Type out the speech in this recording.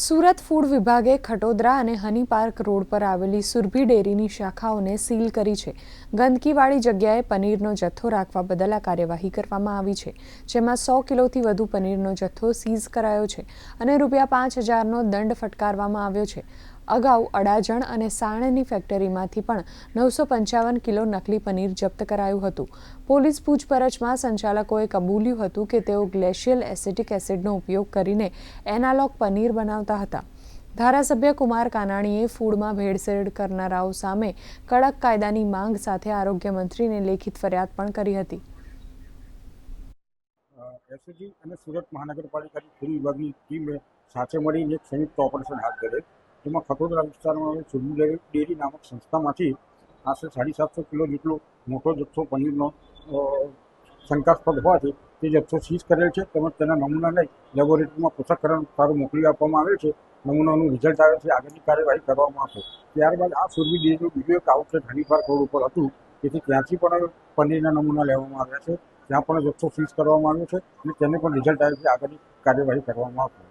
Surat food વિભાગે ખટોદરા અને હની park road પર આવેલી સુરભી ડેરીની શાખાઓને સીલ કરી છે. ગંદકીવાળી જગ્યાએ પનીરનો જથ્થો રાખવા બદલ આ કાર્યવાહી કરવામાં આવી છે, જેમાં સો કિલોથી વધુ પનીરનો જથ્થો સીઝ કરાયો છે અને રૂપિયા પાંચ હજારનો દંડ ફટકારવામાં આવ્યો છે. અગાઉ અડાજણ અને સાણની ફેક્ટરીમાંથી પણ નવસો પંચાવન કિલો નકલી પનીર જપ્ત કરાયું હતું. પોલીસ પૂછપરછમાં સંચાલકોએ કબૂલ્યું હતું કે તેઓ ગ્લેશિયલ એસિટિક એસિડનો ઉપયોગ કરીને એનાલોગ પનીર બનાવતા હતા. ધારાસભ્ય કુમાર કાનાણીએ ફૂડમાં ભેળસેળ કરનારાઓ સામે કડક કાયદાની માંગ સાથે આરોગ્ય મંત્રીને લેખિત ફરિયાદ પણ કરી હતી. એસએસજી અને સુરત મહાનગરપાલિકાની ફૂડ વિભાગની ટીમે સાથે મળીને એક સંયુક્ત ઓપરેશન હાથ ધરેલ જેમાં ખટોદરા વિસ્તારમાં સુરભી ડેરી નામક સંસ્થામાંથી આશરે સાડી સાતસો કિલો જેટલો મોટો જથ્થો પનીરનો શંકાસ્પદ હોવાથી તે જથ્થો સીઝ કરેલ છે તેમજ તેના નમૂના લઈ લેબોરેટરીમાં પૃથ્થકરણ સારું મોકલી આપવામાં આવે છે. નમૂનાનું રિઝલ્ટ આવે છે, આગળની કાર્યવાહી કરવામાં આવશે. ત્યારબાદ આ સુરભી ડેરીનું બીજું એક આઉટલેટ હનીપાર્ક રોડ ઉપર હતું. તેથી ત્યાંથી પણ પનીરના નમૂના લેવામાં આવ્યા છે. ત્યાં પણ જથ્થો સીઝ કરવામાં આવ્યો છે અને તેને પણ રિઝલ્ટ આવે છે, આગળની કાર્યવાહી કરવામાં આવશે.